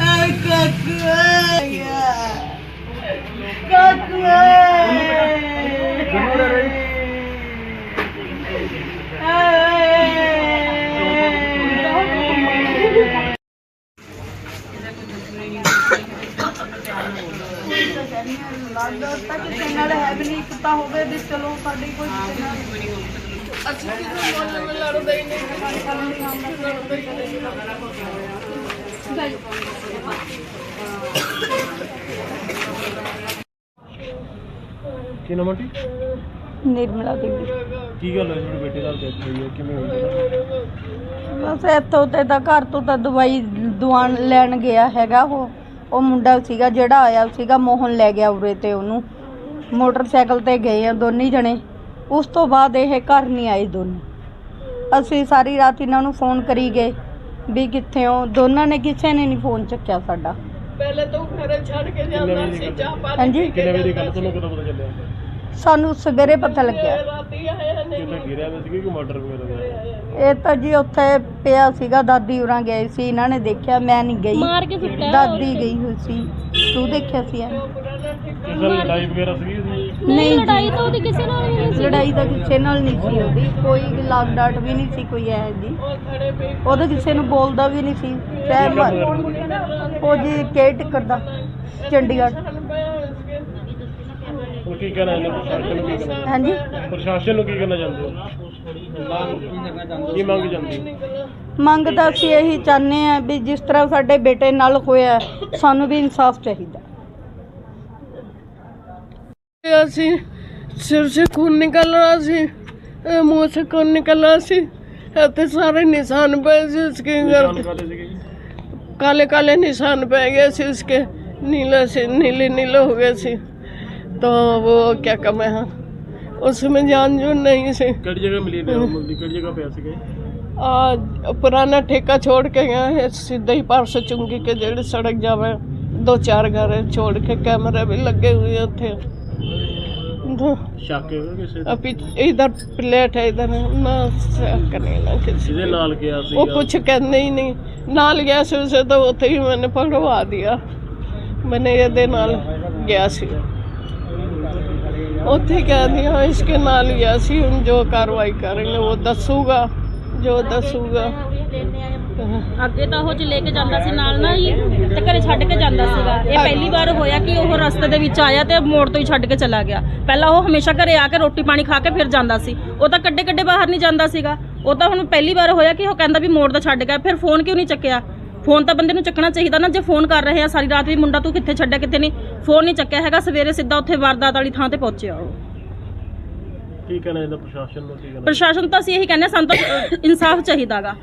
Ai, Cacua! Cuckoo! ਲੱਗਦਾ ਤਾਂ ਕਿਸੇ ਨਾਲ ਹੈ ਵੀ ਨਹੀਂ ਪਤਾ ਹੋਵੇ ਵੀ ਚਲੋ ਸਾਡੀ ਕੋਈ ਕਿਸੇ ਨਾਲ ਅਸੀਂ ਕਿਸੇ ਮੁੱਲ ਵਿੱਚ ਲੜਦੇ ਹੀ ਨਹੀਂ ਕੀ ਨਾਮ ਆਂਟੀ ਨਿਰਮਲਾ ਦੇਵੀ ਕੀ ਗੱਲ ਹੋਈ ਤੁਹਾਡੇ ਬੇਟੇ ਨਾਲ ਡੈਥ ਹੋਈ ਹੈ? ਕਿਵੇਂ ਹੋਈ ਹੈ? ਬਸ ਇੱਥੋਂ ਤੇ ਤਾਂ ਘਰ ਤੋਂ ਤਾਂ ਦਵਾਈ ਦਵਾਨ ਲੈਣ ਗਿਆ ਹੈਗਾ ਉਹ। ਉਹ ਮੁੰਡਾ ਸੀਗਾ ਜਿਹੜਾ ਆਇਆ ਸੀਗਾ ਮੋਹਨ ਲੈ ਗਿਆ ਉਰੇ ਤੇ ਉਹਨੂੰ। ਮੋਟਰਸਾਈਕਲ ਤੇ ਗਏ ਆ ਦੋਨੇ ਜਣੇ। ਉਸ ਤੋਂ ਬਾਅਦ ਇਹ ਘਰ ਨਹੀਂ ਆਏ ਦੋਨੋਂ। ਅਸੀਂ ਸਾਰੀ ਰਾਤ ਇਹਨਾਂ ਨੂੰ ਫੋਨ ਕਰੀ ਗਏ ਵੀ ਕਿੱਥੇ ਹੋ। ਦੋਨਾਂ ਨੇ ਕਿਸੇ ਨੇ ਨਹੀਂ ਫੋਨ ਚੱਕਿਆ ਸਾਡਾ। ਪਹਿਲੇ ਤਾਂ ਘਰੇ ਛੱਡ ਕੇ ਜਾਂਦਾ ਸੀ ਚਾਹ ਪਾਣੀ ਹਾਂਜੀ? ਕਿੰਨੇ ਵਜੇ ਦੀ ਗੱਲ ਤੁਹਾਨੂੰ ਕਦੋਂ ਪਤਾ ਚੱਲਿਆ? ਸਾਨੂੰ ਸਵੇਰੇ ਪਤਾ ਲੱਗਿਆ। ਰਾਤੀ ਆਇਆ ਨੇ ਕਿਤੇ ਗਿਰਿਆ ਹੋਇਆ ਸੀ ਕਿ ਮਰਡਰ ਵਗੈਰਾ ਹੋਇਆ ਇਹ ਤਾਂ ਜੀ ਉੱਥੇ ਪਿਆ ਸੀਗਾ ਦਾਦੀ ਉਰਾਂ ਗਏ ਸੀ ਇਹਨਾਂ ਨੇ ਦੇਖਿਆ ਮੈਂ ਨਹੀਂ ਗਈ। ਮਾਰ ਕੇ ਸੁੱਟਿਆ ਦਾਦੀ ਗਈ ਹੋਈ ਸੀ ਤੂੰ ਦੇਖਿਆ ਸੀ ਐ ਕਿਸੇ ਨਾਲ ਲੜਾਈ ਵਗੈਰਾ ਸੀ ਨਹੀਂ ਨਹੀਂ ਲੜਾਈ ਤਾਂ ਉਹਦੀ ਕਿਸੇ ਨਾਲ ਵੀ ਨਹੀਂ ਸੀ। ਲੜਾਈ ਤਾਂ ਕਿਸੇ ਨਾਲ ਨਹੀਂ ਸੀ ਉਹਦੀ। ਕੋਈ ਲਾਗ ਡਾਟ ਵੀ ਨਹੀਂ ਸੀ ਕੋਈ ਐ ਜੀ ਕਿਸੇ ਨੂੰ ਬੋਲਦਾ ਵੀ ਨਹੀਂ ਸੀ ਚਾਹੇ ਮਰ। ਉਹ ਜੀ ਕੇ ਟਿਕਟ ਦਾ ਚੰਡੀਗੜ੍ਹ। ਕੀ ਕਹਿਣਾ ਇਹਨੂੰ ਪ੍ਰਸ਼ਾਸਨ ਨੂੰ ਕੀ ਕਹਿਣਾ? ਹਾਂਜੀ। ਪ੍ਰਸ਼ਾਸਨ ਨੂੰ ਕੀ ਕਹਿਣਾ ਚਾਹੁੰਦੇ ਹੋ? ਕੀ ਮੰਗ ਜਾਂਦੀ ਮੰਗ ਤਾਂ ਇਹੀ ਚਾਹੁੰਦੇ ਆ ਵੀ ਜਿਸ ਤਰ੍ਹਾਂ ਸਾਡੇ ਬੇਟੇ ਨਾਲ ਹੋਇਆ ਸਾਨੂੰ ਵੀ ਇਨਸਾਫ ਚਾਹੀਦਾ। ਅਸੀਂ ਸਿਰ ਸੇ ਖੂਨ ਨਿਕਲ ਰਿਹਾ ਸੀ ਅਹ ਮੂੰਹ ਸੇ ਖੂਨ ਨਿਕਲ ਰਿਹਾ ਸੀ ਅਤੇ ਸਾਰੇ ਨਿਸ਼ਾਨ ਪਏ ਸੀ ਉਸਕੇ ਗਰ ਕਾਲੇ ਕਾਲੇ ਨਿਸ਼ਾਨ ਪੈ ਗਏ ਸੀ ਉਸਕੇ ਨੀਲਾ ਸੇ ਨੀਲੇ ਨੀਲੇ ਹੋ ਗਏ ਸੀ। तो वो क्या कमे हाँ उसमें जान जो नहीं से ਕਿਹੜੀ ਜਗ੍ਹਾ ਮਿਲੀ ਨੇ ਉਹ ਮੁੰਡੀ ਕਿਹੜੀ ਜਗ੍ਹਾ ਪਿਆ ਸੀਗਾ ਜੀ? आज पुराना ठेका छोड़ के गए हैं सीधे ही पार से चुंगी के जेड़ सड़क जावे दो चार घर छोड़ के कैमरे भी लगे हुए थे तो ਸ਼ੱਕ ਹੈ ਕਿਸੇ ਤੇ? अभी इधर प्लेट है इधर ना शक नहीं ना किसी ਜਿਹਦੇ ਨਾਲ ਗਿਆ ਸੀ वो कुछ कहने ही नहीं नाल गया ਸੀ उसे तो ਉੱਥੇ ਹੀ मैंने पकड़वा दिया मैंने ਇਹਦੇ ਨਾਲ ਗਿਆ ਸੀ ਉੱਥੇ ਕਹਿੰਦੀ ਹਾਂ ਇਸ਼ਕ ਨਾਲ ਗਿਆ ਸੀ ਹੁਣ ਜੋ ਕਾਰਵਾਈ ਕਰਨਗੇ ਉਹ ਦੱਸੂਗਾ ਜੋ ਦੱਸੂਗਾ। ਅੱਗੇ ਤਾਂ ਉਹ ਚ ਲੈ ਕੇ ਜਾਂਦਾ ਸੀ ਨਾਲ ਨਾ ਜੀ ਤੇ ਘਰੇ ਛੱਡ ਕੇ ਜਾਂਦਾ ਸੀਗਾ। ਇਹ ਪਹਿਲੀ ਵਾਰ ਹੋਇਆ ਕਿ ਉਹ ਰਸਤੇ ਦੇ ਵਿੱਚ ਆਇਆ ਤੇ ਮੋੜ ਤੋਂ ਹੀ ਛੱਡ ਕੇ ਚਲਾ ਗਿਆ। ਪਹਿਲਾਂ ਉਹ ਹਮੇਸ਼ਾ ਘਰੇ ਆ ਕੇ ਰੋਟੀ ਪਾਣੀ ਖਾ ਕੇ ਫਿਰ ਜਾਂਦਾ ਸੀ। ਉਹ ਤਾਂ ਕੱਡੇ ਕੱਡੇ ਬਾਹਰ ਨਹੀਂ ਜਾਂਦਾ ਸੀਗਾ। ਉਹ ਤਾਂ ਹੁਣ ਪਹਿਲੀ ਵਾਰ ਹੋਇਆ ਕਿ ਉਹ ਕਹਿੰਦਾ ਵੀ ਮੋੜ ਦਾ ਛੱਡ ਗਿਆ ਫਿਰ ਫੋਨ ਕਿਉਂ ਨਹੀਂ ਚੱਕਿਆ? ਫੋਨ ਤਾਂ ਬੰਦੇ ਨੂੰ ਚੱਕਣਾ ਚਾਹੀਦਾ ਨਾ ਜੇ ਫੋਨ ਕਰ ਰਹੇ ਆ ਸਾਰੀ ਰਾਤ ਵੀ ਮੁੰਡਾ ਤੂੰ ਕਿੱਥੇ ਛੱਡਿਆ ਕਿੱਥੇ ਨਹੀਂ ਫੋਨ ਨਹੀਂ ਚੱਕਿਆ ਹੈਗਾ ਸਵੇਰੇ ਸਿੱਧਾ ਉੱਥੇ ਵਾਰਦਾਤ ਵਾਲੀ ਥਾਂ ਤੇ ਪਹੁੰਚਿਆ ਉਹ। ਕੀ ਕਹਿਣਾ ਇਹਦਾ ਪ੍ਰਸ਼ਾਸਨ ਨੂੰ ਕੀ ਕਹਿਣਾ? ਪ੍ਰਸ਼ਾਸਨ ਤਾਂ ਅਸੀਂ ਇਹੀ ਕਹਿੰਦੇ ਹਾਂ, ਸਾਨੂੰ ਤਾਂ ਇਨਸਾਫ ਚਾਹੀਦਾਗਾ।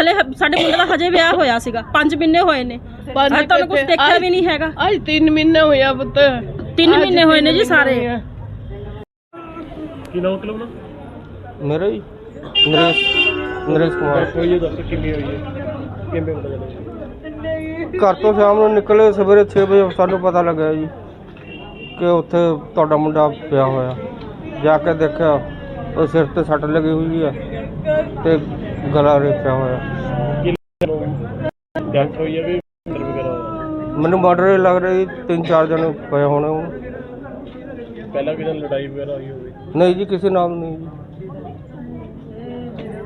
ਹਲੇ ਹ- ਸਾਡੇ ਮੁੰਡੇ ਦਾ ਹਜੇ ਵਿਆਹ ਹੋਇਆ ਸੀਗਾ 5 ਮਹੀਨੇ ਹੋਏ ਨੇ। ਪੰਜ ਹਜੇ ਤੁਹਾਨੂੰ ਕੁਝ ਕਿੱਥੇ? ਦੇਖਿਆ ਵੀ ਨਹੀਂ ਹੈਗਾ। ਅੱਜ 3 ਮਹੀਨੇ ਹੋਇਆ ਪੁੱਤ। 3 ਮਹੀਨੇ ਹੋਏ ਨੇ ਜੀ ਸਾਰੇ। ਕੀ ਨਾਮ ਕਲਮ ਨਾ ਮੇਰਾ ਜੀ ਨਰੇਸ਼। ਨਰੇਸ਼ ਕੁਮਾਰ। ਕੋਈ ਦੱਸ ਕਿੰਨੀ ਹੋਈ ਹੈ? ਕਿੰਨੇ ਪਤਾ ਚੱਲਿਆ ਘਰ ਤੋਂ ਸ਼ਾਮ ਨੂੰ ਨਿਕਲੇ ਸਵੇਰੇ 6 ਵਜੇ ਸਾਨੂੰ ਪਤਾ ਲੱਗਿਆ ਜੀ ਕਿ ਉੱਥੇ ਤੁਹਾਡਾ ਮੁੰਡਾ ਪਿਆ ਹੋਇਆ। ਜਾ ਕੇ ਦੇਖਿਆ ਉਹ ਸਿਰ ਤੇ ਸੱਟ ਲੱਗੀ ਹੋਈ ਹੈ ਤੇ ਗਲਾ ਰੇਪਿਆ ਹੋਇਆ। ਡਾਕਟਰ ਹੋਈ ਹੈ ਵੀ ਮਰਡਰ ਵਗੈਰਾ ਹੋਇਆ? ਮੈਨੂੰ ਮਰਡਰ ਲੱਗ ਰਿਹਾ ਤਿੰਨ ਚਾਰ ਜਣੇ ਪਏ ਹੋਣੇ ਹੁਣ ਪਹਿਲਾਂ ਵੀ ਤਾਂ ਲੜਾਈ ਵਗੈਰਾ ਹੋਈ ਹੋਵੇ? ਨਹੀਂ ਜੀ ਕਿਸੇ ਨਾਲ ਨਹੀਂ ਜੀ।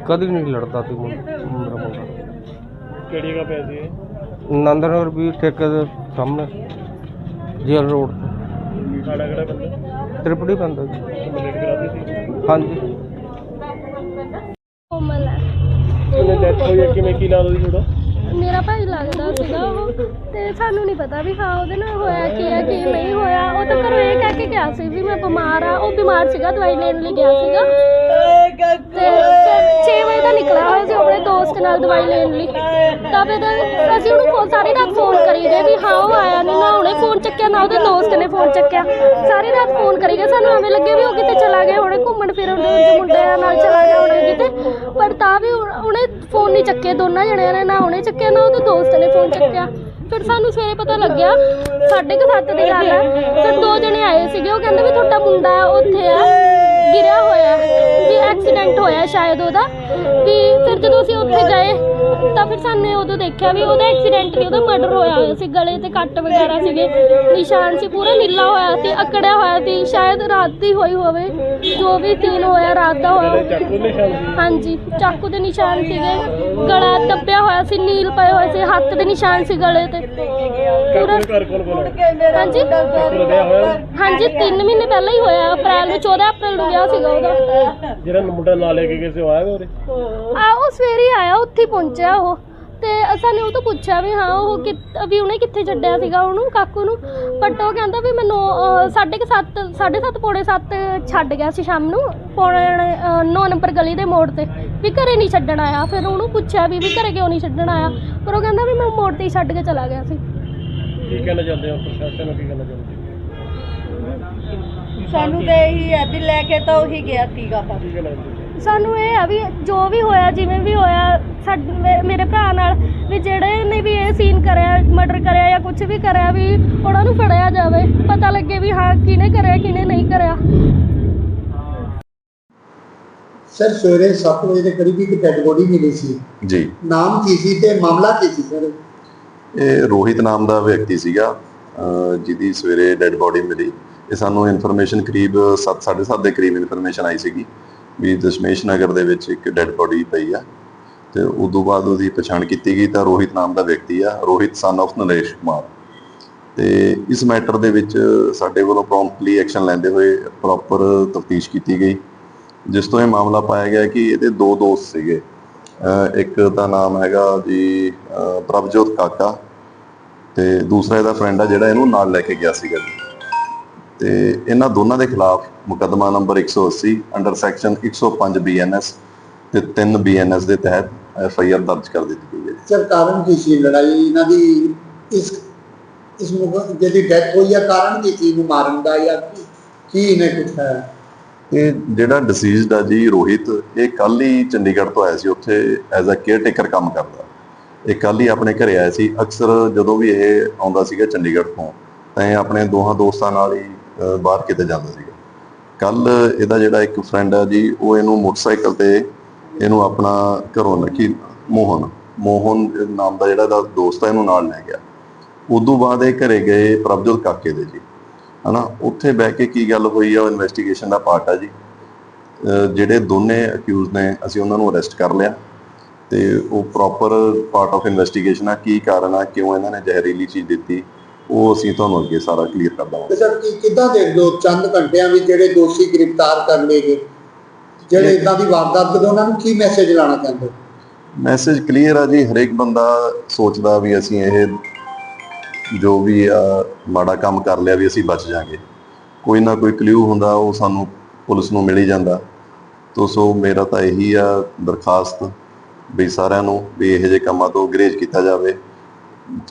ਕਦੀ ਨਹੀਂ ਲੜਦਾ ਸੀ ਮੁੰਡਾ। ਮੇਰਾ ਮੁੰਡਾ ਕਿਹੜੀ ਜਗ੍ਹਾ ਸੀ ਇਹ? ਨੰਦਨਗਰ ਵੀ ਠੇਕੇ ਦੇ ਸਾਹਮਣੇ ਜੇਲ ਰੋਡ ਖਾੜਾ ਕਿਹੜਾ ਬੰਦਾ ਤ੍ਰਿਪੜੀ ਜੀ। ਹਾਂਜੀ। ਕੋਮਲ ਹੈ। ਉਹਨੇ ਡੈਥ ਹੋਈ ਹੈ? ਕਿਵੇਂ ਕੀ ਲੱਗਦਾ ਸੀ ਤੁਹਾਡਾ? ਮੇਰਾ ਭਾਈ ਲੱਗਦਾ ਸੀਗਾ ਉਹ ਤੇ ਸਾਨੂੰ ਨਹੀਂ ਪਤਾ ਵੀ ਹਾਂ ਉਹਦੇ ਨਾਲ ਹੋਇਆ ਕੀ ਹੈ ਕੀ ਨਹੀਂ ਹੋਇਆ। ਉਹ ਤਾਂ ਘਰੋਂ ਇਹ ਕਹਿ ਕੇ ਗਿਆ ਸੀ ਵੀ ਮੈਂ ਬਿਮਾਰ ਆ। ਉਹ ਬਿਮਾਰ ਸੀਗਾ ਦਵਾਈ ਲੈਣ ਲਈ ਗਿਆ ਸੀਗਾ। ਤੇ 6 ਵਜੇ ਦਾ ਨਿਕਲਿਆ ਹੋਇਆ ਸੀ, ਆਪਣੇ ਦੋਸਤ ਨਾਲ ਦਵਾਈ ਲੈਣ ਲਈ। ਤਾਂ ਫਿਰ ਅਸੀਂ ਉਹਨੂੰ ਫੋਨ ਸਾਰੀ ਰਾਤ ਫੋਨ ਕਰੀ ਗਏ ਵੀ ਹਾਂ, ਉਹ ਆਇਆ ਨਹੀਂ ਨਾ, ਉਹਨੇ ਫੋਨ ਚੱਕਿਆ, ਨਾ ਉਹਦੇ ਦੋਸਤ ਨੇ ਫੋਨ ਚੱਕਿਆ। ਸਾਰੀ ਰਾਤ ਫੋਨ ਕਰੀ ਗਏ, ਸਾਨੂੰ ਐਵੇਂ ਲੱਗੇ ਵੀ ਉਹ ਕਿਤੇ ਚਲਾ ਗਿਆ ਹੋਣੇ ਘੁੰਮਣ ਫਿਰਨ ਦੇ ਮੁੰਡਿਆਂ ਨਾਲ ਚਲਾ ਗਿਆ ਹੋਣਾ ਕਿਤੇ। ਪਰ ਤਾਂ ਵੀ ਉਹਨੇ ਫੋਨ ਨਹੀਂ ਚੱਕਿਆ, ਦੋਨਾਂ ਜਣਿਆਂ ਨੇ ਨਾ ਉਹਨੇ ਚੱਕਿਆ, ਨਾ ਉਹਦੇ ਦੋਸਤ ਨੇ ਫੋਨ ਚੱਕਿਆ। ਫਿਰ ਸਾਨੂੰ ਸਵੇਰੇ ਪਤਾ ਲੱਗਿਆ, ਸਾਢੇ ਕੁ ਸੱਤ ਦੀ ਗੱਲ ਹੈ ਫਿਰ ਦੋ ਜਣੇ ਆਏ ਸੀਗੇ, ਉਹ ਕਹਿੰਦੇ ਵੀ ਤੁਹਾਡਾ ਮੁੰਡਾ ਉੱਥੇ ਆ। ਗਿਰਿਆ ਹੋਇਆ, ਵੀ ਐਕਸੀਡੈਂਟ ਹੋਇਆ ਸ਼ਾਇਦ ਉਹਦਾ। ਵੀ ਫਿਰ ਜਦੋਂ ਅਸੀਂ ਉੱਥੇ ਗਏ, ਤਾਂ ਫਿਰ ਸਾਨੇ ਉਦੋਂ ਦੇਖਿਆ ਵੀ ਉਹਦਾ ਐਕਸੀਡੈਂਟ ਨਹੀਂ ਉਹਦਾ ਮਰਡਰ ਹੋਇਆ ਹੋਇਆ ਸੀ, ਗਲੇ ਤੇ ਕੱਟ ਵਗੈਰਾ ਸੀਗੇ। ਨਿਸ਼ਾਨ ਸੀ, ਪੂਰਾ ਨੀਲਾ ਹੋਇਆ ਸੀ, ਅਕੜਿਆ ਹੋਇਆ ਸੀ, ਸ਼ਾਇਦ ਰਾਤ ਦੀ ਹੋਈ ਹੋਵੇ। ਜੋ ਵੀ ਸੀਨ ਹੋਇਆ ਰਾਤ ਦਾ ਹੋਇਆ। ਹਾਂਜੀ ਚਾਕੂ ਦੇ ਨਿਸ਼ਾਨ ਸੀਗੇ। ਗਲਾ ਦੱਬਿਆ ਹੋਇਆ ਸੀ ਨੀਲ ਪਏ ਹੋਏ ਸੀ ਹੱਥ ਦੇ ਨਿਸ਼ਾਨ ਸੀ ਗਲੇ ਤੇ। ਹਾਂਜੀ। ਹਾਂਜੀ 3 ਮਹੀਨੇ ਪਹਿਲਾਂ ਹੀ ਹੋਇਆ ਅਪ੍ਰੈਲ ਨੂੰ 14 ਅਪ੍ਰੈਲ ਨੂੰ ਵਿਆਹ ਸੀਗਾ ਉਹਦਾ। ਜਿਹੜਾ ਮੁੰਡਾ ਨਾਲ ਲੈ ਕੇ ਗਏ ਸੀ ਉਹ ਆਇਆ ਉਰੇ? ਆ ਉਹ ਸਵੇਰੇ ਆਇਆ ਉੱਥੇ ਪਹੁੰਚਿਆ ਉਹ। ਤੇ ਅਸਾਂ ਨੇ ਉਹ ਤੋਂ ਪੁੱਛਿਆ ਵੀ ਹਾਂ ਉਹ ਕਿ ਵੀ ਉਹਨੇ ਕਿੱਥੇ ਛੱਡਿਆ ਸੀਗਾ ਉਹਨੂੰ ਕਾਕੂ ਨੂੰ। ਬਟ ਉਹ ਕਹਿੰਦਾ ਵੀ ਮੈਨੂੰ ਅਹ, ਸਾਢੇ ਕੁ ਸੱਤ ਸਾਢੇ ਸੱਤ ਪੌਣੇ ਸੱਤ ਛੱਡ ਗਿਆ ਸੀ ਸ਼ਾਮ ਨੂੰ ਪੌਣੇ 9 ਨੰਬਰ ਗਲੀ ਦੇ ਮੋੜ ਤੇ ਵੀ ਘਰੇ ਨਹੀਂ ਛੱਡਣ ਆਇਆ। ਫਿਰ ਉਹਨੂੰ ਪੁੱਛਿਆ ਵੀ ਵੀ ਘਰੇ ਕਿਉਂ ਨਹੀਂ ਛੱਡਣ ਆਇਆ? ਪਰ ਉਹ ਕਹਿੰਦਾ ਵੀ ਮੈਂ ਮੋੜ ਤੇ ਹੀ ਛੱਡ ਕੇ ਚਲਾ ਗਿਆ ਸੀ। ਕੀ ਕਹਿਣਾ ਚਾਹੁੰਦੇ ਹੋ? ਪ੍ਰਸ਼ਾਸਨ ਨੂੰ ਕੀ ਕਹਿਣਾ ਚਾਹੁੰਦੇ ਹੋ? ਸਾਨੂੰ ਤਾਂ ਇਹੀ ਹੈ ਵੀ ਲੈ ਕੇ ਤਾਂ ਉਹੀ ਗਿਆ ਸੀਗਾ? ਸਾਨੂੰ ਇਹ ਆ ਵੀ ਜੋ ਵੀ ਹੋਇਆ ਜਿਵੇਂ ਵੀ ਹੋਇਆ ਮੇਰੇ ਭਰਾ ਨਾਲ ਵੀ ਜਿਹੜੇ ਨੇ ਵੀ ਇਹ ਸੀਨ ਕਰਿਆ ਮਰਡਰ ਕਰਿਆ ਜਾਂ ਕੁਝ ਵੀ ਕਰਿਆ ਵੀ ਉਹਨਾਂ ਨੂੰ ਫੜਿਆ ਜਾਵੇ। ਪਤਾ ਲੱਗੇ ਵੀ ਹਾਂ ਕਿਹਨੇ ਕਰਿਆ ਕਿਹਨੇ ਨਹੀਂ ਕਰਿਆ। ਸਰ ਸਵੇਰੇ 7 ਵਜੇ ਦੇ ਕਰੀਬ ਇੱਕ ਡੈਡ ਬੋਡੀ ਮਿਲੀ ਸੀ। ਜੀ। ਨਾਮ ਕੀ ਸੀ ਤੇ ਮਾਮਲਾ ਕੀ ਸੀ ਸਰ ਇਹ ਰੋਹਿਤ ਨਾਮ ਦਾ ਵਿਅਕਤੀ ਸੀਗਾ। ਜਿਹਦੀ ਸਵੇਰੇ ਡੈੱਡ ਬੋਡੀ ਮਿਲੀ। ਇਹ ਸਾਨੂੰ ਇਨਫੋਰਮੇਸ਼ਨ ਕਰੀਬ 7:30 ਦੇ ਕਰੀਬ ਇਨਫੋਰਮੇਸ਼ਨ ਆਈ ਸੀਗੀ ਵੀ ਦਸ਼ਮੇਸ਼ ਨਗਰ ਦੇ ਵਿੱਚ ਇੱਕ ਡੈੱਡ ਬੋਡੀ ਪਈ ਆ। ਤੇ ਉਦੋਂ ਬਾਅਦ ਉਹਦੀ ਪਛਾਣ ਕੀਤੀ ਗਈ ਤਾਂ ਰੋਹਿਤ ਨਾਮ ਦਾ ਵਿਅਕਤੀ ਆ, ਰੋਹਿਤ ਸਨ of ਨਰੇਸ਼ ਕੁਮਾਰ। ਤੇ ਇਸ ਮੈਟਰ ਦੇ ਵਿੱਚ ਸਾਡੇ ਵੱਲੋਂ ਪ੍ਰੋਮਪਟਲੀ ਐਕਸ਼ਨ ਲੈਂਦੇ ਹੋਏ ਪ੍ਰੋਪਰ ਤਫਤੀਸ਼ ਕੀਤੀ ਗਈ, ਜਿਸ ਤੋਂ ਇਹ ਮਾਮਲਾ ਪਾਇਆ ਗਿਆ ਕਿ ਇਹਦੇ ਦੋ ਦੋਸਤ ਸੀਗੇ। ਇੱਕ ਦਾ ਨਾਮ ਹੈਗਾ ਜੀ ਪ੍ਰਭਜੋਤ ਕਾਕਾ ਤੇ ਦੂਸਰਾ ਇਹਦਾ ਫਰੈਂਡ ਆ ਜਿਹੜਾ ਇਹਨੂੰ ਨਾਲ ਲੈ ਕੇ ਗਿਆ ਸੀਗਾ ਜੀ। ਤੇ ਇਹਨਾਂ ਦੋਨਾਂ ਦੇ ਖਿਲਾਫ ਮੁਕੱਦਮਾ ਨੰਬਰ 180 ਅੰਡਰ ਸੈਕਸ਼ਨ 105 ਬੀਐਨਐਸ ਤੇ 3 ਬੀਐਨਐਸ ਦੇ ਤਹਿਤ ਐਫ ਆਈ ਆਰ ਦਰਜ ਕਰ ਦਿੱਤੀ ਗਈ ਹੈ ਸਰ ਕਾਰਨ ਕੀ ਸੀ ਲੜਾਈ? ਇਹਨਾਂ ਦੀ ਇਸ ਇਸ ਮੁਗ ਜਿਹਦੀ ਡੈਥ ਹੋਈ ਆ ਕਾਰਨ ਕੀ ਸੀ ਇਹਨੂੰ ਮਾਰਨ ਦਾ ਜਾਂ ਕੀ- ਇਹਨੇ ਕੁਛ ਹੈ? ਇਹ ਜਿਹੜਾ ਡਿਸੀਜ਼ਡ ਆ ਜੀ ਰੋਹਿਤ ਇਹ ਕੱਲ ਹੀ ਚੰਡੀਗੜ੍ਹ ਤੋਂ ਆਇਆ ਸੀ ਉੱਥੇ ਐਜ਼ ਅ ਕੇਅਰ ਟੇਕਰ ਕੰਮ ਕਰਦਾ। ਇਹ ਕੱਲ ਹੀ ਆਪਣੇ ਘਰੇ ਆਇਆ ਸੀ। ਅਕਸਰ ਜਦੋਂ ਵੀ ਇਹ ਆਉਂਦਾ ਸੀਗਾ ਚੰਡੀਗੜ੍ਹ ਤੋਂ ਤਾਂ ਇਹ ਆਪਣੇ ਦੋਹਾਂ ਦੋਸਤਾਂ ਨਾਲ ਹੀ ਬਾਹਰ ਕਿਤੇ ਜਾਂਦਾ ਸੀਗਾ। ਕੱਲ ਇਹਦਾ ਜਿਹੜਾ ਇੱਕ ਫਰੈਂਡ ਆ ਜੀ ਉਹ ਇਹਨੂੰ ਮੋਟਰਸਾਈਕਲ ਤੇ ਇਹਨੂੰ ਆਪਣਾ ਘਰੋਂ ਲੱਕੀ ਮੋਹਨ ਮੋਹਨ ਨਾਮ ਦਾ ਜਿਹੜਾ ਇਹਦਾ ਦੋਸਤ ਆ, ਇਹਨੂੰ ਨਾਲ ਲੈ ਗਿਆ। ਉਦੋਂ ਬਾਅਦ ਇਹ ਘਰੇ ਗਏ ਪ੍ਰਭਜੋਤ ਕਾਕੇ ਦੇ ਜੀ। ਹਨਾ, ਉੱਥੇ ਬਹਿ ਕੇ ਕੀ ਗੱਲ ਹੋਈ ਆ, ਉਹ ਇਨਵੈਸਟੀਗੇਸ਼ਨ ਦਾ ਪਾਰਟ ਆ ਜੀ। ਜਿਹੜੇ ਦੋਨੇ ਅਕਿਊਜ਼ ਨੇ, ਅਸੀਂ ਉਹਨਾਂ ਨੂੰ ਅਰੈਸਟ ਕਰ ਲਿਆ ਤੇ ਉਹ ਪ੍ਰੋਪਰ ਪਾਰਟ ਆਫ ਇਨਵੈਸਟੀਗੇਸ਼ਨ ਆ, ਕੀ ਕਾਰਨ ਆ, ਕਿਉਂ ਇਹਨਾਂ ਨੇ ਜ਼ਹਿਰੀਲੀ ਚੀਜ਼ ਦਿੱਤੀ, ਉਹ ਅਸੀਂ ਤੁਹਾਨੂੰ ਅੱਗੇ ਸਾਰਾ ਕਲੀਅਰ ਕਰ ਦਵਾਂਗੇ ਸਰ ਕਿੱਦਾਂ ਦੇਖਦੇ ਹੋ? ਚੰਦ ਘੰਟਿਆਂ ਵਿੱਚ ਜਿਹੜੇ ਦੋਸ਼ੀ ਗ੍ਰਿਫਤਾਰ ਕਰ ਲਏ ਗਏ। ਜਿਹੜੇ ਇਦਾਂ ਦੀ ਵਾਰਦਾਤ ਕਰਦੇ ਉਹਨਾਂ ਨੂੰ ਕੀ ਮੈਸੇਜ ਲਾਣਾ ਚਾਹੁੰਦੇ? ਮੈਸੇਜ ਕਲੀਅਰ ਆ ਜੀ ਹਰੇਕ ਬੰਦਾ ਸੋਚਦਾ ਵੀ ਅਸੀਂ ਇਹ ਜੋ ਵੀ ਆ, ਮਾੜਾ ਕੰਮ ਕਰ ਲਿਆ ਵੀ ਅਸੀਂ ਬਚ ਜਾਾਂਗੇ। ਕੋਈ ਨਾ ਕੋਈ ਕਲੂ ਹੁੰਦਾ ਉਹ ਸਾਨੂੰ ਪੁਲਿਸ ਨੂੰ ਮਿਲ ਹੀ ਜਾਂਦਾ। ਤੋ ਸੋ ਮੇਰਾ ਤਾਂ ਇਹੀ ਆ ਦਰਖਾਸਤ ਵੀ ਸਾਰਿਆਂ ਨੂੰ ਵੀ ਇਹੋ ਜਿਹੇ ਕੰਮਾਂ ਤੋਂ ਗਰੇਜ ਕੀਤਾ ਜਾਵੇ।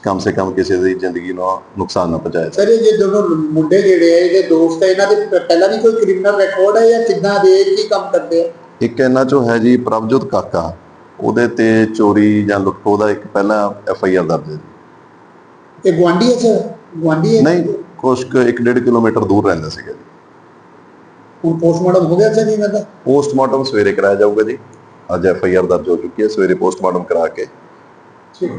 ਕਮ ਸੇ ਕਮ ਕਿਸੇ ਦੀ ਜ਼ਿੰਦਗੀ ਨੂੰ ਨੁਕਸਾਨ ਨਾ ਪਹੁੰਚਾਇਆ ਸਰ ਇਹ ਜੇ ਦੋਨੋਂ ਮੁੰਡੇ ਜਿਹੜੇ ਆ ਇਹਦੇ ਦੋਸਤ ਆ ਇਹਨਾਂ ਦੇ ਪਹਿਲਾਂ ਵੀ ਕੋਈ ਕ੍ਰਿਮੀਨਲ ਰਿਕਾਰਡ ਹੈ ਜਾਂ ਕਿੱਦਾਂ ਦੇ ਕੀ ਕੰਮ ਕਰਦੇ ਆ? ਇੱਕ ਇਹਨਾਂ ਚੋਂ ਹੈ ਜੀ ਪ੍ਰਭਜੋਤ ਕਾਕਾ। ਉਹਦੇ ਤੇ ਚੋਰੀ ਜਾਂ ਲੁੱਟਖੋ ਦਾ ਇੱਕ ਪਹਿਲਾਂ ਐਫ ਆਈ ਆਰ ਦਰਜ ਹੈ ਜੀ। ਇਹ ਗੁਆਂਢੀ ਹੈ ਸਰ? ਗੁਆਂਢੀ ਹੈ? ਨਹੀਂ ਕੁਛ ਕੁ ਇੱਕ ਡੇਢ ਕਿਲੋਮੀਟਰ ਦੂਰ ਰਹਿੰਦਾ ਸੀਗਾ ਜੀ। ਹੁਣ ਪੋਸਟਮਾਰਟਮ ਹੋ ਗਿਆ ਸਰ ਇਹਨਾਂ ਦਾ? ਪੋਸਟਮਾਰਟਮ ਸਵੇਰੇ ਕਰਾਇਆ ਜਾਊਗਾ ਜੀ। ਅੱਜ ਐਫ ਆਈ ਆਰ ਦਰਜ ਹੋ ਚੁੱਕੀ ਹੈ ਸਵੇਰੇ ਪੋਸਟਮਾਰਟਮ ਕਰਾ ਕੇ। ਠੀਕ।